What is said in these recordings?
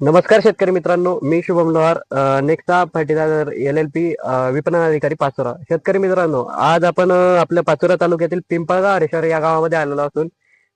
नमस्कार शेतकरी मित्रांनो मी Shubham Lohar Nexa fertilizer L L P विपणन अधिकारी पाचोरा. शेतकरी मित्रांनो आज आपण आपल्या पाचोरा तालुक्यातील पिंपळगाव हरेश्वर या गावामध्ये आलेलो असून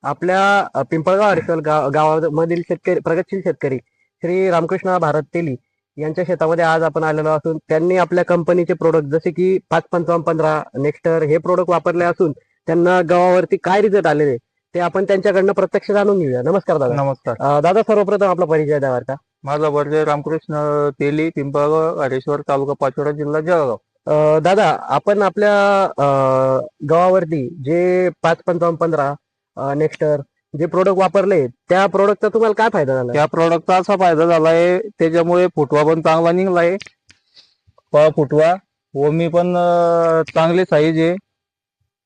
आपल्या पिंपळगाव हरेश्वर गाव गावामधील शेतकरी प्रगतशील शेतकरी श्री रामकृष्ण भारत तेली यांच्या शेतामध्ये आज आपण आलेलो असून त्यांनी आपल्या कंपनीचे प्रोडक्ट जसे की पाच पंचावन्न पंधरा नेक्स्टर हे प्रोडक्ट वापरले असून त्यांना गावावरती काय रिझल्ट आलेले ते आपण त्यांच्याकडनं प्रत्यक्ष जाणून घेऊया. नमस्कार दादा. नमस्कार. अ, दादा सर्वप्रथम आपला परिचय द्या बरं का. माझा परिचय रामकृष्ण तेली पिंपळगाव हरेश्वर तालुका पाचोरा जिल्हा जळगाव. अ, दादा आपण आपल्या अ, गावावरती जे पाच पंचावन्न पंधरा नेक्स्टर जे प्रोडक्ट वापरले त्या प्रोडक्टचा तुम्हाला काय फायदा झाला? त्या प्रॉडक्टचा असा फायदा झालाय त्याच्यामुळे फुटवा पण चांगला निघलाय. प- फुटवा ओमी पण अं, चांगली साईज आहे.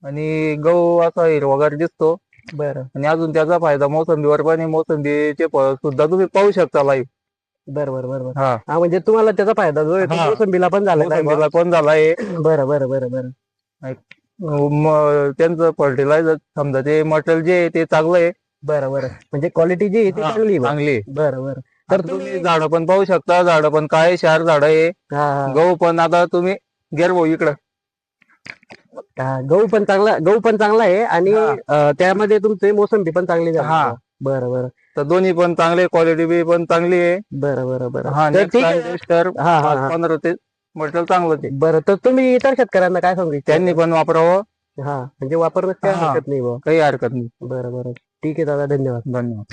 आणि गहू असा हिरवागार दिसतो. बरं. आणि अजून त्याचा फायदा मोसंबीवर पण आहे. मोसंबीचे फळ सुद्धा तुम्ही पाहू शकता लाईव्ह बरं बरं बरं बरं. हा. हा म्हणजे तुम्हाला त्याचा फायदा जो आहे तो हा. मोसंबीला पण झाला मोसंबीला पण झालाय. बरं बरं बरं बरं. म- त्यांचं फर्टिलायझर समजा ते मटेरियल जे आहे ते चांगलं आहे. बरं बरं. म्हणजे क्वालिटी जी आहे ती हा, चांगली आहे बा. चांगली आहे. बरं बरं. तर तुम्ही तुम्ही झाडं पण पाहू शकता. झाडं पण काय चार झाडं आहे. हा हा. गहू पण आता तुम्ही गेर भाऊ इकडं. हा, गहू पण चांगला गहू पण चांगला आहे आणि. अ, त्यामध्ये तुमचे मोसंबी पण चांगली झाली. हा. बरं बरं. तर दोन्ही पण चांगले क्वालिटी बी पण चांगली आहे. बरं बरं बरं. हा तर ठीक आहे. हा हा हा. पंधरा ते मटेरियल चांगलं ते. बरं तर तुम्ही इतर शेतकऱ्यांना काय सांगू इच्छिता? त्यांनी पण वापरावं. हा म्हणजे वापरण्यास काय हा. हरकत नाही बुवा. काही हरकत नाही. बरं बरं. ठीक आहे दादा धन्यवाद. धन्यवाद.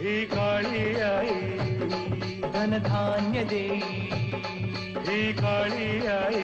ही काळी आई धनधान्य देई. ही काळी आई